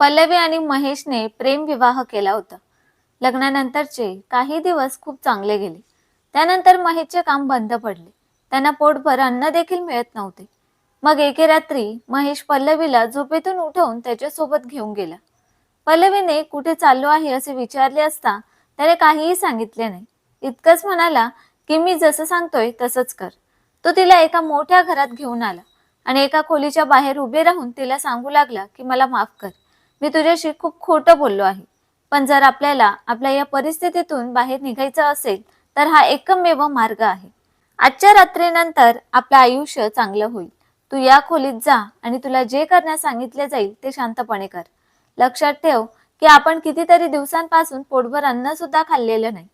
पल्लवी आणि महेशने प्रेम विवाह केला होता. लग्नानंतरचे काही दिवस खूप चांगले गेले. त्यानंतर महेशचे काम बंद पडले. त्यांना पोटभर अन्न देखील मिळत नव्हते. मग एके रात्री महेश पल्लवीला झोपेतून उठवून त्याच्यासोबत घेऊन गेला. पल्लवीने कुठे चाललो आहे असे विचारले असता त्याने काहीही सांगितले नाही. इतकंच म्हणाला की मी जसं सांगतोय तसंच कर. तो तिला एका मोठ्या घरात घेऊन आला आणि एका खोलीच्या बाहेर उभे राहून तिला सांगू लागला की मला माफ कर. मी तुझ्याशी खूप खोटं बोललो आहे. पण जर आपल्याला आपल्या या परिस्थितीतून बाहेर निघायचं असेल तर हा एकमेव मार्ग आहे. आजच्या रात्रीनंतर आपलं आयुष्य चांगलं होईल. तू या खोलीत जा आणि तुला जे करण्यास सांगितले जाईल ते शांतपणे कर. लक्षात ठेव की आपण कितीतरी दिवसांपासून पोटभर अन्न सुद्धा खाल्लेलं नाही.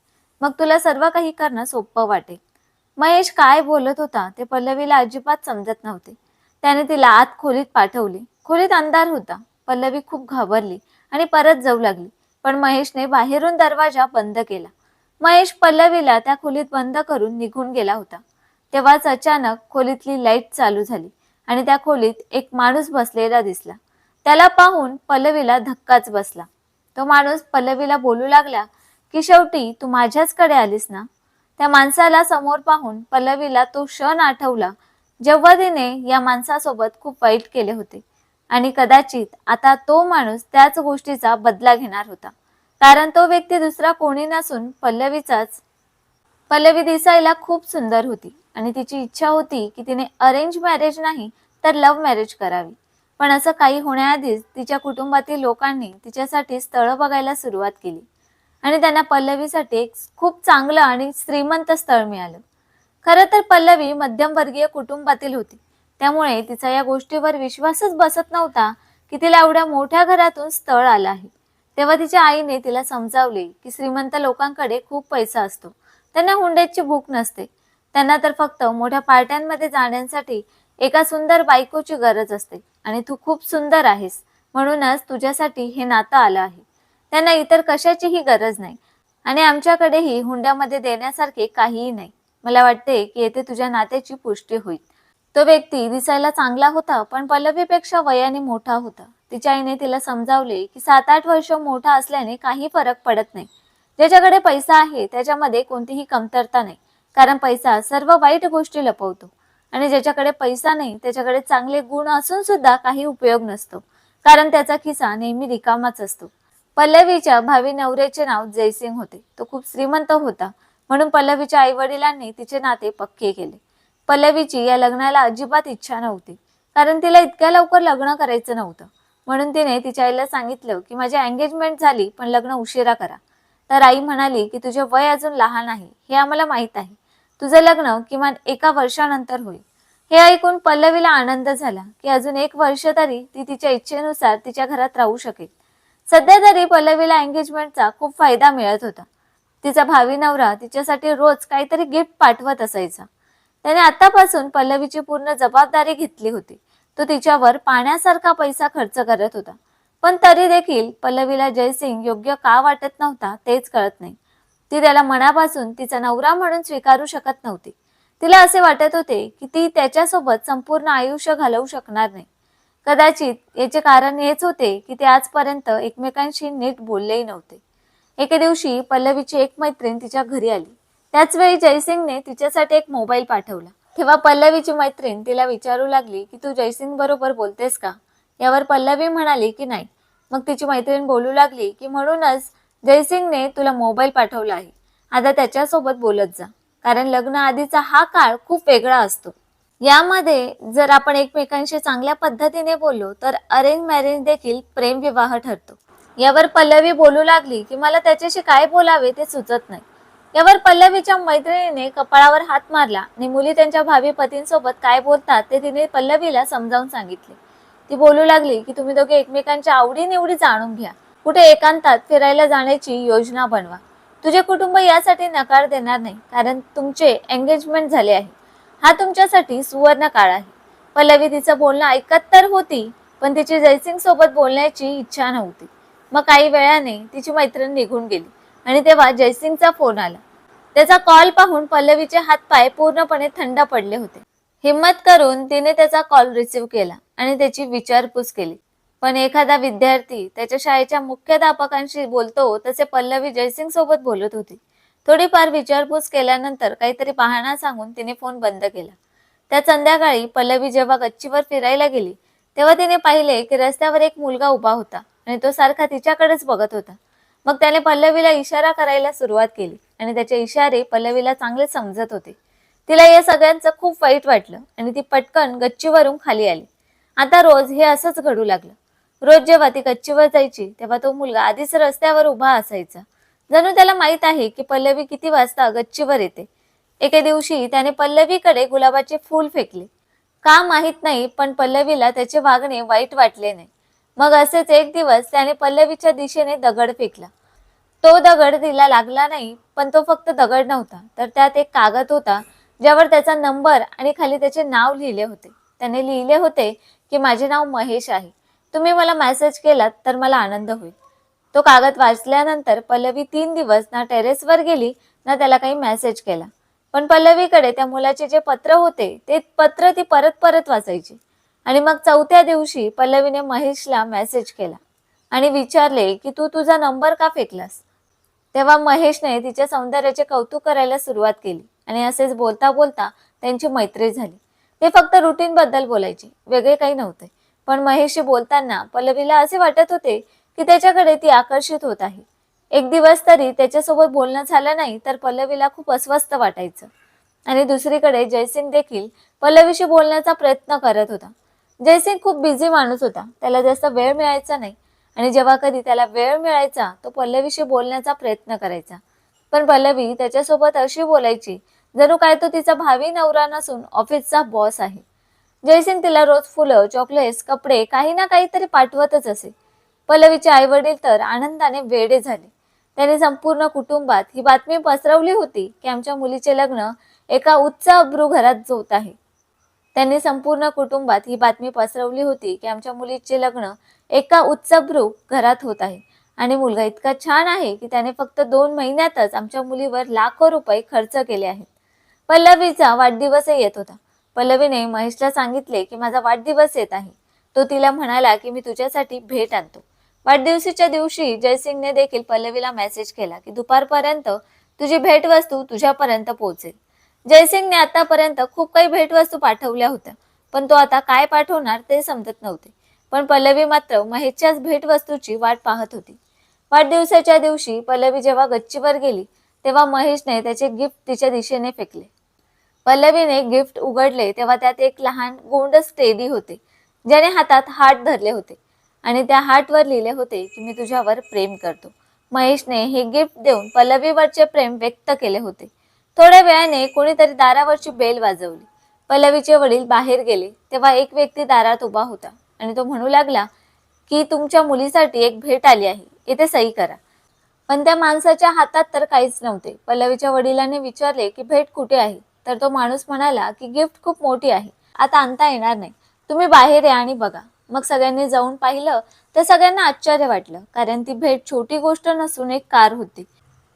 मग तुला सर्व काही करणं सोपं वाटेल. महेश काय बोलत होता ते पल्लवीला अजिबात समजत नव्हते. त्याने तिला आत खोलीत पाठवले. खोलीत अंधार होता. पल्लवी खूप घाबरली आणि परत जाऊ लागली. पण महेशने बाहेरून दरवाजा बंद केला. महेश पल्लवीला त्या खोलीत बंद करून निघून गेला होता. तेव्हाच अचानक खोलीतली लाइट चालू झाली आणि त्या खोलीत एक माणूस बसलेला दिसला. त्याला पाहून पल्लवीला धक्काच बसला. तो माणूस पल्लवीला बोलू लागला की शेवटी तू माझ्याचकडे आलीस ना? त्या माणसाला समोर पाहून पल्लवीला तो क्षण आठवला जेव्हा तिने या माणसासोबत खूप वाईट केले होते. आणि कदाचित आता तो माणूस त्याच गोष्टीचा बदला घेणार होता. कारण तो व्यक्ती दुसरा कोणी नसून पल्लवीचाच पल्लवी दिसायला खूप सुंदर होती आणि तिची इच्छा होती की तिने अरेंज मॅरेज नाही तर लव्ह मॅरेज करावी. पण असं काही होण्याआधीच तिच्या कुटुंबातील लोकांनी तिच्यासाठी स्थळं बघायला सुरुवात केली. आणि त्यांना पल्लवीसाठी एक खूप चांगलं आणि श्रीमंत स्थळ मिळालं. खरं तर पल्लवी मध्यमवर्गीय कुटुंबातील होती. त्यामुळे तिचा या गोष्टीवर विश्वासच बसत नव्हता की तिला एवढ्या मोठ्या घरातून स्थळ आलं आहे. तेव्हा तिच्या आईने तिला समजावले की श्रीमंत लोकांकडे खूप पैसा असतो. त्यांना हुंड्याची भूक नसते. त्यांना तर फक्त मोठ्या पार्ट्यांमध्ये जाण्यासाठी एका सुंदर बायकोची गरज असते. आणि तू खूप सुंदर आहेस. म्हणूनच तुझ्यासाठी हे नातं आलं आहे. त्यांना इतर कशाचीही गरज नाही. आणि आमच्याकडेही हुंड्यामध्ये देण्यासारखे काहीही नाही. मला वाटते की येथे तुझ्या नात्याची पुष्टी होईल. तो व्यक्ती दिसायला चांगला होता पण पल्लवीपेक्षा वयाने मोठा होता. तिच्या आईने तिला समजावले की सात आठ वर्ष मोठा असल्याने काही फरक पडत नाही. ज्याच्याकडे पैसा आहे त्याच्यामध्ये कोणतीही कमतरता नाही. कारण पैसा सर्व वाईट गोष्टी लपवतो. आणि ज्याच्याकडे पैसा नाही त्याच्याकडे चांगले गुण असून सुद्धा काही उपयोग नसतो. कारण त्याचा खिसा नेहमी रिकामाच असतो. पल्लवीच्या भावी नवऱ्याचे नाव जयसिंग होते. तो खूप श्रीमंत होता. म्हणून पल्लवीच्या आई वडिलांनी तिचे नाते पक्के केले. पल्लवीची या लग्नाला अजिबात इच्छा नव्हती. कारण तिला इतक्या लवकर लग्न करायचं नव्हतं. म्हणून तिने तिच्या आईला सांगितलं की माझी एंगेजमेंट झाली पण लग्न उशिरा करा. तर आई म्हणाली की तुझे वय अजून लहान आहे हे आम्हाला माहीत आहे. तुझं लग्न किमान एका वर्षानंतर होईल. हे ऐकून पल्लवीला आनंद झाला की अजून एक वर्ष तरी ती तिच्या इच्छेनुसार तिच्या घरात राहू शकेल. सध्या तरी पल्लवीला एंगेजमेंटचा खूप फायदा मिळत होता. तिचा भावी नवरा तिच्यासाठी रोज काहीतरी गिफ्ट पाठवत असायचा. त्याने आतापासून पल्लवीची पूर्ण जबाबदारी घेतली होती. तो तिच्यावर पाण्यासारखा पैसा खर्च करत होता. पण तरी देखील पल्लवीला जयसिंग योग्य का वाटत नव्हता तेच कळत नाही. ती त्याला मनापासून तिचा नवरा म्हणून स्वीकारू शकत नव्हती. तिला असे वाटत होते की ती त्याच्यासोबत संपूर्ण आयुष्य घालवू शकणार नाही. कदाचित याचे कारण हेच होते की ते आजपर्यंत एकमेकांशी नीट बोललेही नव्हते. एके दिवशी पल्लवीची एक मैत्रीण तिच्या घरी आली. त्याच वेळी जयसिंगने तिच्यासाठी एक मोबाईल पाठवला. तेव्हा पल्लवीची मैत्रीण तिला विचारू लागली की तू जयसिंग बरोबर बोलतेस का? यावर पल्लवी म्हणाली की नाही. मग तिची मैत्रीण बोलू लागली की म्हणूनच जयसिंगने तुला मोबाईल पाठवला आहे. आता त्याच्यासोबत बोलत जा. कारण लग्न आधीचा हा काळ खूप वेगळा असतो. यामध्ये जर आपण एकमेकांशी चांगल्या पद्धतीने बोललो तर अरेंज मॅरेज देखील प्रेम विवाह ठरतो. यावर पल्लवी बोलू लागली की मला त्याच्याशी काय बोलावे ते सुचत नाही. यावर पल्लवीच्या मैत्रिणीने कपाळावर हात मारला. आणि मुली त्यांच्या भावी पतींसोबत काय बोलतात ते तिने पल्लवीला समजावून सांगितले. ती बोलू लागली की तुम्ही दोघे एकमेकांच्या आवडीनिवडी जाणून घ्या. कुठे एकांतात फिरायला जाण्याची योजना बनवा. तुझे कुटुंब यासाठी नकार देणार नाही कारण तुमचे एंगेजमेंट झाले आहे. हा तुमच्यासाठी सुवर्ण काळ आहे. पल्लवी तिचं बोलणं ऐकत तर होती पण तिची जयसिंग सोबत बोलण्याची इच्छा नव्हती. मग काही वेळाने तिची मैत्रीण निघून गेली. आणि तेव्हा जयसिंगचा फोन आला. त्याचा कॉल पाहून पल्लवीचे हातपाय पूर्णपणे थंड पडले होते. हिम्मत करून तिने त्याचा कॉल रिसीव्ह केला आणि त्याची विचारपूस केली. पण एखादा विद्यार्थी त्याच्या शाळेच्या मुख्याध्यापकांशी बोलतो तसे पल्लवी जयसिंग सोबत बोलत होती. थोडीफार विचारपूस केल्यानंतर काहीतरी पाहणा सांगून तिने फोन बंद केला. त्या संध्याकाळी पल्लवी जेव्हा गच्चीवर फिरायला गेली तेव्हा तिने पाहिले की रस्त्यावर एक मुलगा उभा होता आणि तो सारखा तिच्याकडेच बघत होता. मग त्याने पल्लवीला इशारा करायला सुरुवात केली आणि त्याचे इशारे पल्लवीला चांगले समजत होते. तिला या सगळ्यांचं खूप वाईट वाटलं आणि ती पटकन गच्चीवरून खाली आली. आता रोज हे असंच घडू लागलं. रोज जेव्हा ती गच्चीवर जायची तेव्हा तो मुलगा आधीच रस्त्यावर उभा असायचा. जणू त्याला माहीत आहे की पल्लवी किती वाजता गच्चीवर येते. एके दिवशी त्याने पल्लवीकडे गुलाबाचे फूल फेकले. का माहीत नाही पण पल्लवीला त्याचे वागणे वाईट वाटले नाही. मग असेच एक दिवस त्याने पल्लवीच्या दिशेने दगड फेकला. तो दगड तिला लागला नाही पण तो फक्त दगड नव्हता. तर त्यात एक कागद होता ज्यावर त्याचा नंबर आणि खाली त्याचे नाव लिहिले होते. त्याने लिहिले होते की माझे नाव महेश आहे. तुम्ही मला मेसेज केलात तर मला आनंद होईल. तो कागद वाचल्यानंतर पल्लवी तीन दिवस ना टेरेसवर गेली ना त्याला काही मेसेज केला. पण पल्लवीकडे त्या मुलाचे जे पत्र होते ते पत्र ती परत परत वाचायची. आणि मग चौथ्या दिवशी पल्लवीने महेशला मेसेज केला आणि विचारले की तू तुझा नंबर का फेकलास? तेव्हा महेशने तिच्या सौंदर्याचे कौतुक करायला सुरुवात केली आणि असेच बोलता बोलता त्यांची मैत्री झाली. ते फक्त रुटीन बद्दल बोलायचे वेगळे काही नव्हते. पण महेशशी बोलताना पल्लवीला असे वाटत होते की त्याच्याकडे ती आकर्षित होत आहे. एक दिवस तरी त्याच्यासोबत बोलणं झालं नाही तर पल्लवीला खूप अस्वस्थ वाटायचं. आणि दुसरीकडे जयसिंग देखील पल्लवीशी बोलण्याचा प्रयत्न करत होता. जयसिंग खूप बिझी माणूस होता त्याला जास्त वेळ मिळायचा नाही. आणि जेव्हा कधी त्याला वेळ मिळायचा तो पल्लवीशी बोलण्याचा प्रयत्न करायचा. पण पल्लवी त्याच्यासोबत अशी बोलायची जणू काय तो तिचा भावी नवरा नसून ऑफिसचा बॉस आहे. जयसिंग तिला रोज फुलं चॉकलेट्स कपडे काही ना काहीतरी पाठवतच असे. पल्लवीचे आई वडील तर आनंदाने वेडे झाले. त्याने संपूर्ण कुटुंबात ही बातमी पसरवली होती की आमच्या मुलीचे लग्न एका उच्च अब्रू घरात जोत आहे. त्यांनी संपूर्ण कुटुंबात ही बातमी पसरवली होती की आमच्या मुलीचे लग्न एका उच्चभ्रू घरात होत आहे. आणि मुलगा इतका छान आहे की त्याने फक्त दोन महिन्यातच आमच्या मुलीवर लाखो रुपये खर्च केले आहेत. पल्लवीचा वाढदिवसही येत होता. पल्लवीने महेशला सांगितले की माझा वाढदिवस येत आहे. तो तिला म्हणाला की मी तुझ्यासाठी भेट आणतो. वाढदिवशीच्या दिवशी जयसिंगने देखील पल्लवीला मेसेज केला की दुपारपर्यंत तुझी भेटवस्तू तुझ्यापर्यंत पोहोचेल. जयसिंगने आतापर्यंत खूप काही भेटवस्तू पाठवल्या होत्या पण तो आता काय पाठवणार ते समजत नव्हते. पण पल्लवी मात्र महेशच्याच भेटवस्तूची वाट पाहत होती. वाढदिवसाच्या दिवशी पल्लवी जेव्हा गच्चीवर गेली तेव्हा महेशने त्याचे गिफ्ट तिच्या दिशेने फेकले. पल्लवीने गिफ्ट उघडले तेव्हा त्यात एक लहान गोंड स्टेडी होते ज्याने हातात हार्ट धरले होते. आणि त्या हार्टवर लिहिले होते की मी तुझ्यावर प्रेम करतो. महेशने हे गिफ्ट देऊन पल्लवीवरचे प्रेम व्यक्त केले होते. थोड्या वेळाने कोणीतरी दारावरची बेल वाजवली. पल्लवीचे वडील बाहेर गेले तेव्हा एक व्यक्ती दारात उभा होता आणि तो म्हणू लागला की तुमच्या मुलीसाठी एक भेट आली आहे इथे सही करा. पण त्या माणसाच्या हातात तर काहीच नव्हते. पल्लवीच्या वडिलांनी विचारले की भेट कुठे आहे? तर तो माणूस म्हणाला की गिफ्ट खूप मोठी आहे आता आणता येणार नाही. तुम्ही बाहेर या आणि बघा. मग सगळ्यांनी जाऊन पाहिलं तर सगळ्यांना आश्चर्य वाटलं कारण ती भेट छोटी गोष्ट नसून एक कार होती.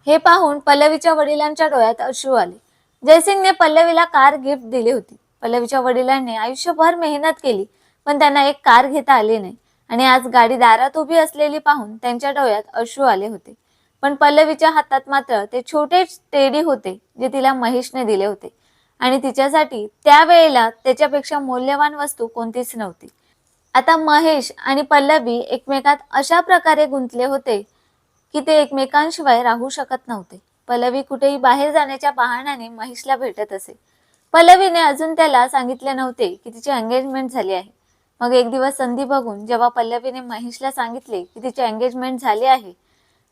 हे पाहून पल्लवीच्या वडिलांच्या डोळ्यात अश्रू आले. जयसिंगने पल्लवीला कार गिफ्ट दिली होती. पल्लवीच्या वडिलांनी आयुष्यभर मेहनत केली पण त्यांना एक कार घेता आली नाही आणि आज गाडी दारात उभी असलेली पाहून त्यांच्या डोळ्यात अश्रू आले होते. पण पल्लवीच्या हातात मात्र ते छोटे टेडी होते जे तिला महेशने दिले होते. आणि तिच्यासाठी त्यावेळेला त्याच्यापेक्षा मौल्यवान वस्तू कोणतीच नव्हती. आता महेश आणि पल्लवी एकमेकात अशा प्रकारे गुंतले होते की ते एकमेकांशिवाय राहू शकत नव्हते. पल्लवी कुठेही बाहेर जाण्याच्या बहाण्याने महेशला भेटत असे. पल्लवीने अजून त्याला सांगितले नव्हते की तिची एंगेजमेंट झाली आहे. मग एक दिवस संधी बघून जेव्हा पल्लवीने महेशला सांगितले की तिची एंगेजमेंट झाली आहे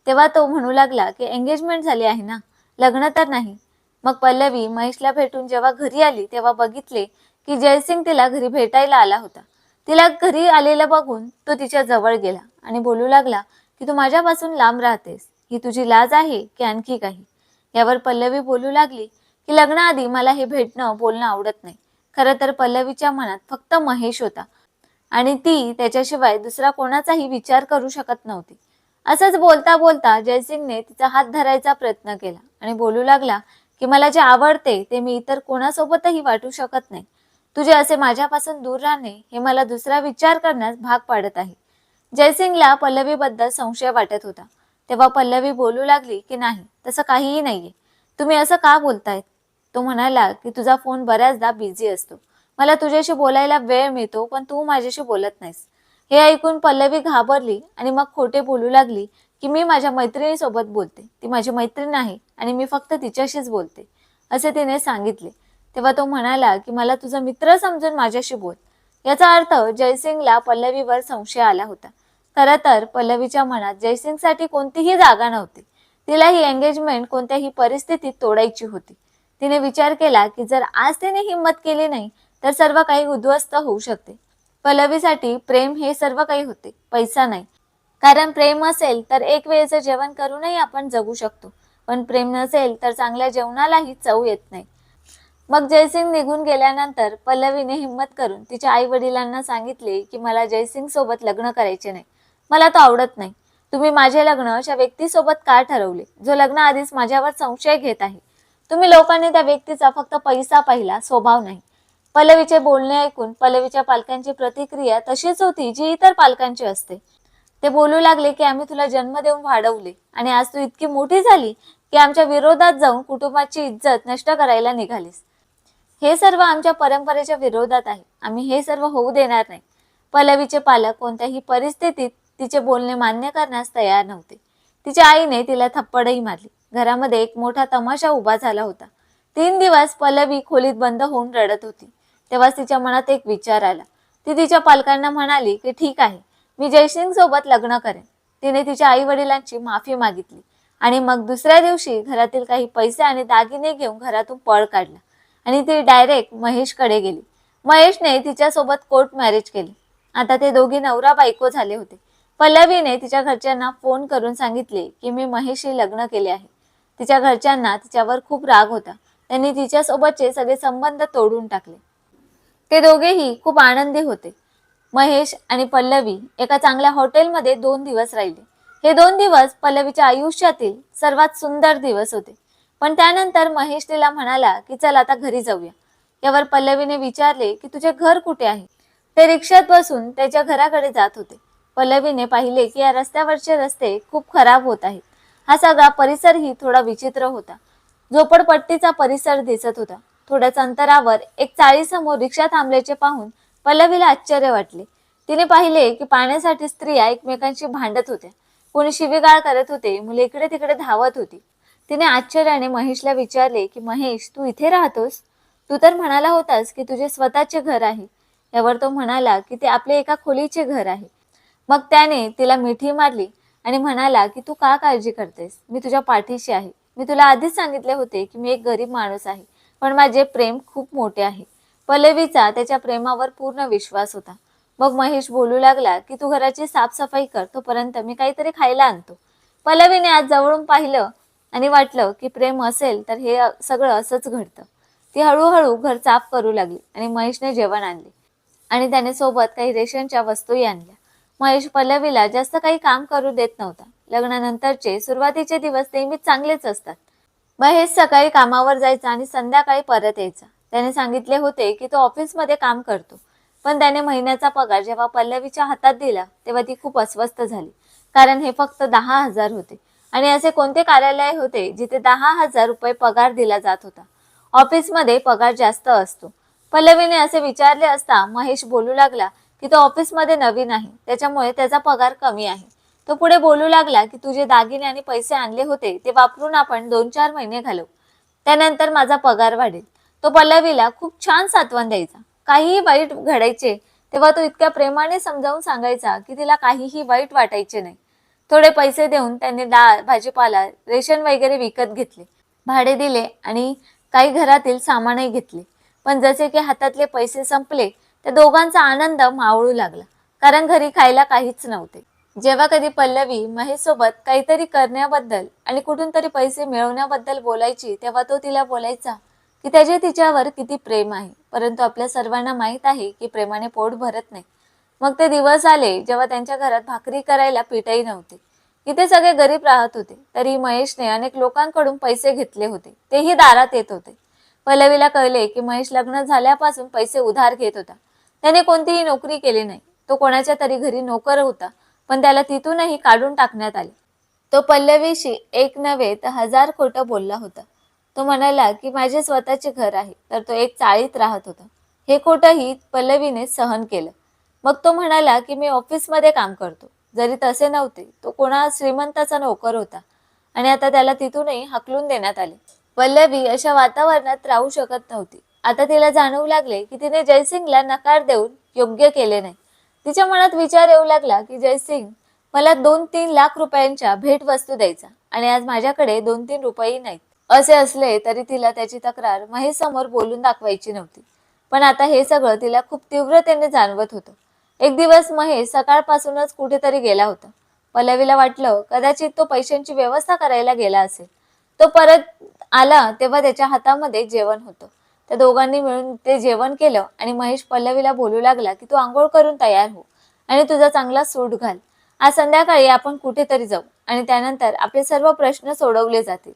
तेव्हा तो म्हणू लागला की एंगेजमेंट झाली आहे ना? लग्न तर नाही. मग पल्लवी महेशला भेटून जेव्हा घरी आली तेव्हा बघितले की जयसिंग तिला घरी भेटायला आला होता. तिला घरी आलेलं बघून तो तिच्या जवळ गेला आणि बोलू लागला की तू माझ्यापासून लांब राहतेस. ही तुझी लाज आहे की आणखी काही? यावर पल्लवी बोलू लागली की लग्नाआधी मला हे भेटणं बोलणं आवडत नाही. खरं तर पल्लवीच्या मनात फक्त महेश होता. आणि ती त्याच्याशिवाय दुसरा कोणाचाही विचार करू शकत नव्हती. असंच बोलता बोलता जयसिंगने तिचा हात धरायचा प्रयत्न केला आणि बोलू लागला की मला जे आवडते ते मी इतर कोणासोबतही वाटू शकत नाही. तुझे असे माझ्यापासून दूर राहणे हे मला दुसरा विचार करण्यास भाग पाडत आहे. जयसिंगला पल्लवीबद्दल संशय वाटत होता. तेव्हा पल्लवी बोलू लागली की नाही तसं काहीही नाहीये. तुम्ही असं का बोलतायत? तो म्हणाला की तुझा फोन बऱ्याचदा बिझी असतो. मला तुझ्याशी बोलायला वेळ मिळतो पण तू माझ्याशी बोलत नाहीस. हे ऐकून पल्लवी घाबरली आणि मग खोटे बोलू लागली की मी माझ्या मैत्रिणीसोबत बोलते. ती माझी मैत्रीण आहे आणि मी फक्त तिच्याशीच बोलते असे तिने सांगितले. तेव्हा तो म्हणाला की मला तुझा मित्र समजून माझ्याशी बोल. याचा अर्थ जयसिंगला पल्लवीवर संशय आला होता. खरं तर पल्लवीच्या मनात जयसिंगसाठी कोणतीही जागा नव्हती. तिला ही एंगेजमेंट कोणत्याही परिस्थितीत तोडायची होती. तिने विचार केला की जर आज तिने हिंमत केली नाही तर सर्व काही उद्ध्वस्त होऊ शकते. पल्लवीसाठी प्रेम हे सर्व काही होते पैसा नाही. कारण प्रेम असेल तर एक वेळेचं जेवण करूनही आपण जगू शकतो. पण प्रेम नसेल तर चांगल्या जेवणालाही चव येत नाही. मग जयसिंग निघून गेल्यानंतर पल्लवीने हिंमत करून तिच्या आई वडिलांना सांगितले की मला जयसिंग सोबत लग्न करायचे नाही. मला तो आवडत नाही. तुम्ही माझे लग्न अशा व्यक्तीसोबत का ठरवले? जो लग्न आधीच माझ्यावर संशय घेत आहे. तुम्ही लोकांनी त्या व्यक्तीचा फक्त पैसा पाहिला स्वभाव नाही. पल्लवीचे बोलणे ऐकून पल्लवीच्या पालकांची प्रतिक्रिया तशीच होती जी इतर पालकांची असते. ते बोलू लागले की आम्ही तुला जन्म देऊन वाढवले आणि आज तू इतकी मोठी झाली की आमच्या विरोधात जाऊन कुटुंबाची इज्जत नष्ट करायला निघालीस. हे सर्व आमच्या परंपरेच्या विरोधात आहे. आम्ही हे सर्व होऊ देणार नाही. पल्लवीचे पालक कोणत्याही परिस्थितीत तिचे बोलणे मान्य करण्यास तयार नव्हते. तिच्या आईने तिला थप्पडही मारली. घरामध्ये एक मोठा तमाशा उभा झाला होता. तीन दिवस पल्लवी खोलीत बंद होऊन रडत होती. तेव्हा तिच्या मनात एक विचार आला. ती तिच्या पालकांना म्हणाली की ठीक आहे. मी जयसिंग सोबत लग्न करेन. तिने तिच्या आई वडिलांची माफी मागितली आणि मग दुसऱ्या दिवशी घरातील काही पैसे आणि दागिने घेऊन घरातून पळ काढला. आणि ती डायरेक्ट महेशकडे गेली. महेशने तिच्यासोबत कोर्ट मॅरेज केली. आता ते दोघी नवरा बायको झाले होते. पल्लवीने तिच्या घरच्यांना फोन करून सांगितले की मी महेशशी लग्न केले आहे. तिच्या घरच्यांना तिच्यावर खूप राग होता. त्यांनी तिच्यासोबतचे सगळे संबंध तोडून टाकले. ते दोघेही खूप आनंदी होते. महेश आणि पल्लवी एका चांगल्या हॉटेलमध्ये दोन दिवस राहिले. हे दोन दिवस पल्लवीच्या आयुष्यातील सर्वात सुंदर दिवस होते. पण त्यानंतर महेश तिला म्हणाला की चल आता घरी जाऊया. यावर पल्लवीने विचारले की तुझे घर कुठे आहे? ते रिक्षात बसून त्याच्या घराकडे जात होते. पल्लवीने पाहिले की या रस्त्यावरचे रस्ते खूप खराब होत आहेत. हा सगळा परिसरही थोडा विचित्र होता. झोपडपट्टीचा परिसर दिसत होता. थोड्याच अंतरावर एक चाळीसमोर रिक्षा थांबल्याचे पाहून पल्लवीला आश्चर्य वाटले. तिने पाहिले की पाण्यासाठी स्त्रिया एकमेकांशी भांडत होत्या. कोणी शिवीगाळ करत होते मुले इकडे तिकडे धावत होती. तिने आश्चर्याने महेशला विचारले की महेश तू इथे राहतोस? तू तर म्हणाला होतास की तुझे स्वतःचे घर आहे. यावर तो म्हणाला की ते आपले एका खोलीचे घर आहे. मग त्याने तिला मिठी मारली आणि म्हणाला की तू का काळजी करतेस? मी तुझ्या पाठीशी आहे. मी तुला आधीच सांगितले होते की मी एक गरीब माणूस आहे पण माझे प्रेम खूप मोठे आहे. पल्लवीचा त्याच्या प्रेमावर पूर्ण विश्वास होता. मग महेश बोलू लागला की तू घराची साफसफाई कर तोपर्यंत मी काहीतरी खायला आणतो. पल्लवीने आज जवळून पाहिलं आणि वाटलं की प्रेम असेल तर हे सगळं असंच घडतं. ती हळूहळू घर साफ करू लागली आणि महेशने जेवण आणले. आणि त्याने सोबत काही रेशनच्या वस्तूही आणल्या. महेश पल्लवीला जास्त काही काम करू देत नव्हता. लग्नानंतरचे सुरुवातीचे दिवस नेहमीच चांगलेच असतात. महेश सकाळी कामावर जायचा आणि संध्याकाळी परत यायचा. त्याने सांगितले होते की तो ऑफिसमध्ये काम करतो. पण त्याने महिन्याचा पगार जेव्हा पल्लवीच्या हातात दिला तेव्हा ती खूप अस्वस्थ झाली. कारण हे फक्त दहा हजार होते. आणि असे कोणते कार्यालय होते जिथे दहा हजार रुपये पगार दिला जात होता? ऑफिसमध्ये पगार जास्त असतो. पल्लवीने असे विचारले असता महेश बोलू लागला की तो ऑफिसमध्ये नवीन आहे त्याच्यामुळे त्याचा पगार कमी आहे. तो पुढे बोलू लागला की तुझे दागिने आणि पैसे आणले होते ते वापरून आपण दोन चार महिने घालवू. त्यानंतर माझा पगार वाढेल. तो पल्लवीला खूप छान सात्वन द्यायचा. काहीही वाईट घडायचे तेव्हा तो इतक्या प्रेमाने समजावून सांगायचा की तिला काहीही वाईट वाटायचे नाही. थोडे पैसे देऊन त्यांनी डाळ भाजीपाला रेशन वगैरे विकत घेतले. भाडे दिले आणि काही घरातील सामानही घेतले. पण जसे की हातातले पैसे संपले त्या दोघांचा आनंद मावळू लागला. कारण घरी खायला काहीच नव्हते. जेव्हा कधी पल्लवी महेश सोबत काहीतरी करण्याबद्दल आणि कुठून तरी पैसे मिळवण्याबद्दल बोलायची तेव्हा तो तिला बोलायचा की त्याचे तिच्यावर किती प्रेम आहे. परंतु आपल्या सर्वांना माहीत आहे की प्रेमाने पोट भरत नाही. मग ते दिवस आले जेव्हा त्यांच्या घरात भाकरी करायला पीठही नव्हते. इथे सगळे गरीब राहत होते. तरी महेशने अनेक लोकांकडून पैसे घेतले होते. तेही दारात येत होते. पल्लवीला कळले की महेश लग्न झाल्यापासून पैसे उधार घेत होता. त्याने कोणतीही नोकरी केली नाही. तो कोणाच्या तरी घरी नोकर होता पण त्याला तिथूनही काढून टाकण्यात आले. तो पल्लवीशी एक नव्हे तर हजार खोटं बोलला होता. तो म्हणाला की माझे स्वतःचे घर आहे. तर तो एक चाळीत राहत होता. हे खोटंही पल्लवीने सहन केलं. मग तो म्हणाला की मी ऑफिसमध्ये काम करतो. जरी तसे नव्हते तो कोणा श्रीमंताचा नोकर होता आणि आता त्याला तिथूनही हकलून देण्यात आले. पल्लवी अशा वातावरणात राहू शकत नव्हती. आता तिला जाणवू लागले की तिने जयसिंगला नकार देऊन योग्य केले नाही. तिच्या मनात विचार येऊ लागला की जयसिंग मला दोन तीन लाख रुपयांच्या भेटवस्तू द्यायचा आणि आज माझ्याकडे दोन तीन रुपये नाहीत. असे असले तरी तिला त्याची तक्रार महेश समोर बोलून दाखवायची नव्हती. पण आता हे सगळं तिला खूप तीव्रतेने जाणवत होतं. एक दिवस महेश सकाळपासूनच कुठेतरी गेला होता. पल्लवीला वाटलं कदाचित तो पैशांची व्यवस्था करायला गेला असेल. तो परत आला तेव्हा त्याच्या हातामध्ये जेवण होतं. त्या दोघांनी मिळून ते जेवण केलं आणि महेश पल्लवीला बोलू लागला की तू आंघोळ करून तयार हो आणि तुझा चांगला सूट घाल. आज संध्याकाळी आपण कुठेतरी जाऊ आणि त्यानंतर आपले सर्व प्रश्न सोडवले जातील.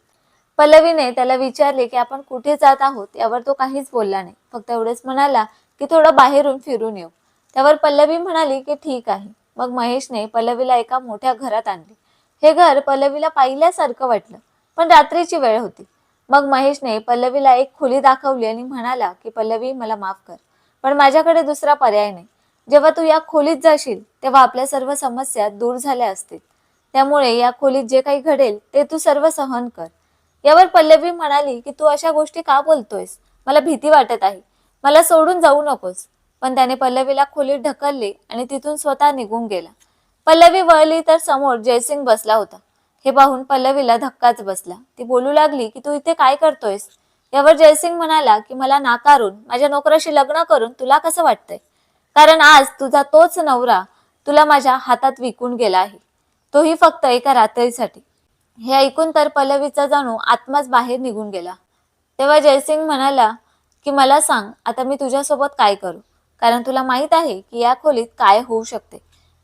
पल्लवीने त्याला विचारले की आपण कुठे जात आहोत यावर तो काहीच बोलला नाही. फक्त एवढंच म्हणाला की थोडं बाहेरून फिरून येऊ. त्यावर पल्लवी म्हणाली की ठीक आहे. मग महेशने पल्लवीला एका मोठ्या घरात आणले. हे घर पल्लवीला पाहिल्यासारखं वाटलं पण रात्रीची वेळ होती. मग महेशने पल्लवीला एक खोली दाखवली आणि म्हणाला की पल्लवी मला माफ कर पण माझ्याकडे दुसरा पर्याय नाही. जेव्हा तू या खोलीत जाशील तेव्हा आपल्या सर्व समस्या दूर झाल्या असतील. त्यामुळे या खोलीत जे काही घडेल ते तू सर्व सहन कर. यावर पल्लवी म्हणाली की तू अशा गोष्टी का बोलतोयस? मला भीती वाटत आहे. मला सोडून जाऊ नकोस. पण त्याने पल्लवीला खोलीत ढकलली आणि तिथून स्वतः निघून गेला. पल्लवी वळली तर समोर जयसिंग बसला होता. हे पाहून पल्लवीला धक्काच बसला. ती बोलू लागली की तू इथे काय करतोयस? यावर जयसिंग म्हणाला की मला नाकारून माझ्या नोकराशी लग्न करून तुला कसं वाटतंय? कारण आज तुझा तोच नवरा तुला माझ्या हातात विकून गेला आहे. तोही फक्त एका रात्रीसाठी. हे ऐकून तर पल्लवीचा जाणू आत्माच बाहेर निघून गेला. तेव्हा जयसिंग म्हणाला की मला सांग आता मी तुझ्यासोबत काय करू? कारण तुला माहीत आहे की या खोलीत काय होऊ शकते.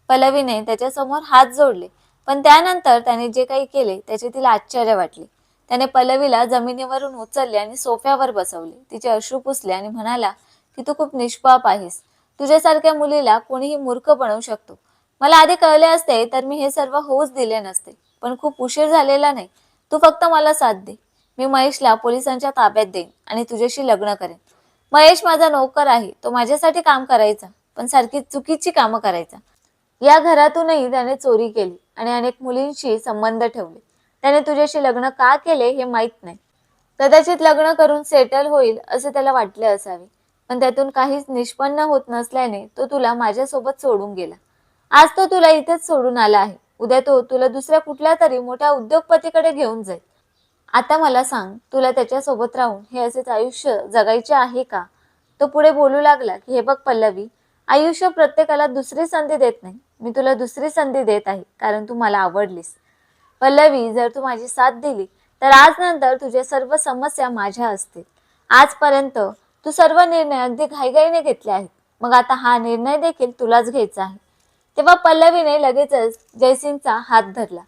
पल्लवीने त्याच्यासमोर हात जोडले पण त्यानंतर त्याने जे काही केले त्याचे तिला आश्चर्य वाटले. त्याने पल्लवीला जमिनीवरून उचलले आणि सोफ्यावर बसवले. तिचे अश्रू पुसले आणि म्हणाला की तू खूप निष्पाप आहेस. तुझ्यासारख्या मुलीला कोणीही मूर्ख बनवू शकतो. मला आधी कळले असते तर मी हे सर्व होऊच दिले नसते. पण खूप उशीर झालेला नाही. तू फक्त मला साथ दे. मी महेशला पोलिसांच्या ताब्यात देईन आणि तुझ्याशी लग्न करेन. महेश माझा नोकर आहे तो माझ्यासाठी काम करायचा पण सारखी चुकीची कामं करायचा. या घरातूनही त्याने चोरी केली आणि अनेक मुलींशी संबंध ठेवले. त्याने तुझ्याशी लग्न का केले हे माहीत नाही. कदाचित लग्न करून सेटल होईल असे त्याला वाटले असावे पण त्यातून काहीच निष्पन्न होत नसल्याने तो तुला माझ्यासोबत सोडून गेला. आज तो तुला इथेच सोडून आला आहे. उद्या तो तुला दुसऱ्या कुठल्या तरी मोठ्या उद्योगपतीकडे घेऊन जाईल. आता मला सांग तुला त्याच्यासोबत राहून हे असेच आयुष्य जगायचे आहे का? तो पुढे बोलू लागला की हे बघ पल्लवी आयुष्य प्रत्येकाला दुसरी संधी देत नाही. मी तुला दुसरी संधी देत आहे कारण तू मला आवडलीस. पल्लवी जर तू माझी साथ दिली तर आज नंतर तुझ्या सर्व समस्या माझ्या असतील. आजपर्यंत तू सर्व निर्णय अगदी घाईघाईने घेतले आहेत. मग आता हा निर्णय देखील तुलाच घ्यायचा आहे. तेव्हा पल्लवीने लगेचच जयसिंगचा हात धरला.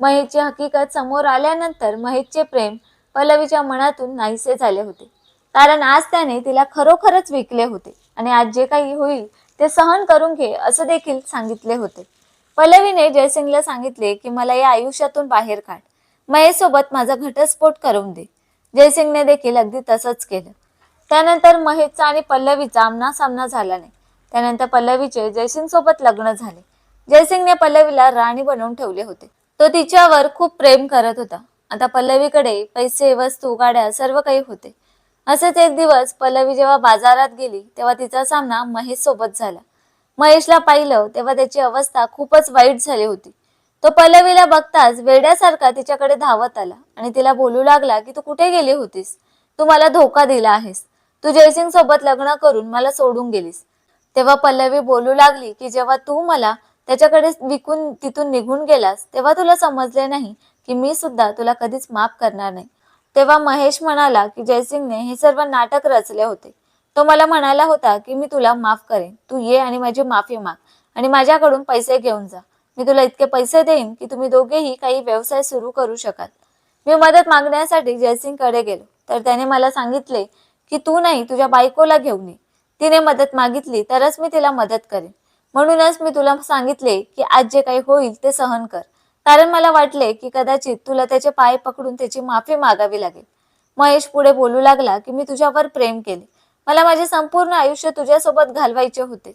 महेशची हकीकत समोर आल्यानंतर महेशचे प्रेम पल्लवीच्या मनातून नाहीसे झाले होते. कारण आज त्याने तिला खरोखरच विकले होते आणि आज जे काही होईल ते सहन करून घे असं देखील सांगितले होते. पल्लवीने जयसिंगला सांगितले की मला या आयुष्यातून बाहेर काढ. महेशसोबत माझा घटस्फोट करून दे. जयसिंगने देखील अगदी तसंच केलं. त्यानंतर महेशचा आणि पल्लवीचा आमना सामना झाला नाही. त्यानंतर पल्लवीचे जयसिंग सोबत लग्न झाले. जयसिंगने पल्लवीला राणी बनवून ठेवले होते. तो तिच्यावर खूप प्रेम करत होता. आता पल्लवीकडे पैसे वस्तू गाड्या सर्व काही होते. असेच एक दिवस पल्लवी जेव्हा बाजारात गेली तेव्हा तिचा सामना महेश सोबत झाला. महेशला पाहिलं तेव्हा त्याची अवस्था खूपच वाईट झाली होती. तो पल्लवीला बघताच वेड्यासारखा तिच्याकडे धावत आला आणि तिला बोलू लागला की तू कुठे गेली होतीस? तू मला धोका दिला आहेस. तू जयसिंग सोबत लग्न करून मला सोडून गेलीस. तेव्हा पल्लवी बोलू लागली की जेव्हा तू मला त्याच्याकडे विकून तिथून निघून गेलास तेव्हा तुला समजले नाही की मी सुद्धा तुला कधीच माफ करणार नाही. तेव्हा महेश म्हणाला की जयसिंगने हे सर्व नाटक रचले होते. तो मला म्हणाला होता की मी तुला माफ करेन. तू ये आणि माझी माफी माग आणि माझ्याकडून पैसे घेऊन जा. मी तुला इतके पैसे देईन की तुम्ही दोघेही काही व्यवसाय सुरू करू शकाल. मी मदत मागण्यासाठी जयसिंगकडे गेलो. तर त्याने मला सांगितले की तू नाही तुझ्या बायकोला घेऊन ये. तिने मदत मागितली तरच मी तिला मदत करेन. म्हणूनच मी तुला सांगितले की आज जे काही होईल ते सहन कर. कारण मला वाटले की कदाचित तुला त्याचे पाय पकडून त्याची माफी मागावी लागेल. महेश पुढे बोलू लागला की मी तुझ्यावर प्रेम केले. मला माझे संपूर्ण आयुष्य तुझ्यासोबत घालवायचे होते.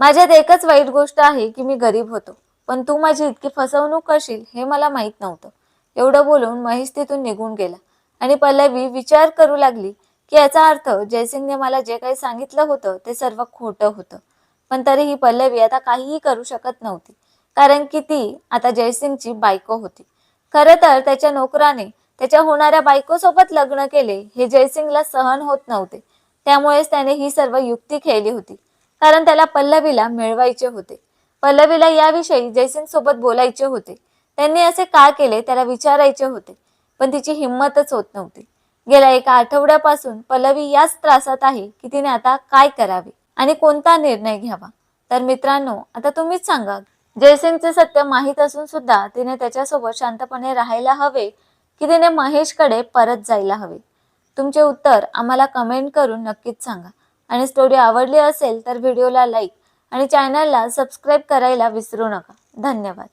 माझ्यात एकच वाईट गोष्ट आहे की मी गरीब होतो. पण तू माझी इतकी फसवणूक करशील हे मला माहीत नव्हतं. एवढं बोलून महेश तिथून निघून गेला. आणि पल्लवी विचार करू लागली की याचा अर्थ जयसिंगने मला जे काही सांगितलं होतं ते सर्व खोटं होतं. पण तरीही पल्लवी आता काहीही करू शकत नव्हती. कारण की ती आता जयसिंगची बायको होती. खरं तर त्याच्या नोकराने त्याच्या होणाऱ्या बायकोसोबत लग्न केले हे जयसिंगला सहन होत नव्हते. त्यामुळेच त्याने ही सर्व युक्ती खेळली होती. कारण त्याला पल्लवीला मिळवायचे होते. पल्लवीला याविषयी जयसिंग सोबत बोलायचे होते. त्यांनी असे का केले त्याला विचारायचे होते. पण तिची हिंमतच होत नव्हती. गेल्या एका आठवड्यापासून पल्लवी याच त्रासात आहे की तिने आता काय करावे? आणि कोणता निर्णय घ्यावा? तर मित्रांनो आता तुम्हीच सांगा. जयसिंगचे सत्य माहीत असून सुद्धा तिने त्याच्यासोबत शांतपणे राहायला हवे की तिने महेशकडे परत जायला हवे? तुमचे उत्तर आम्हाला कमेंट करून नक्कीच सांगा. आणि स्टोरी आवडली असेल तर व्हिडिओला लाईक आणि चॅनलला सबस्क्राईब करायला विसरू नका. धन्यवाद.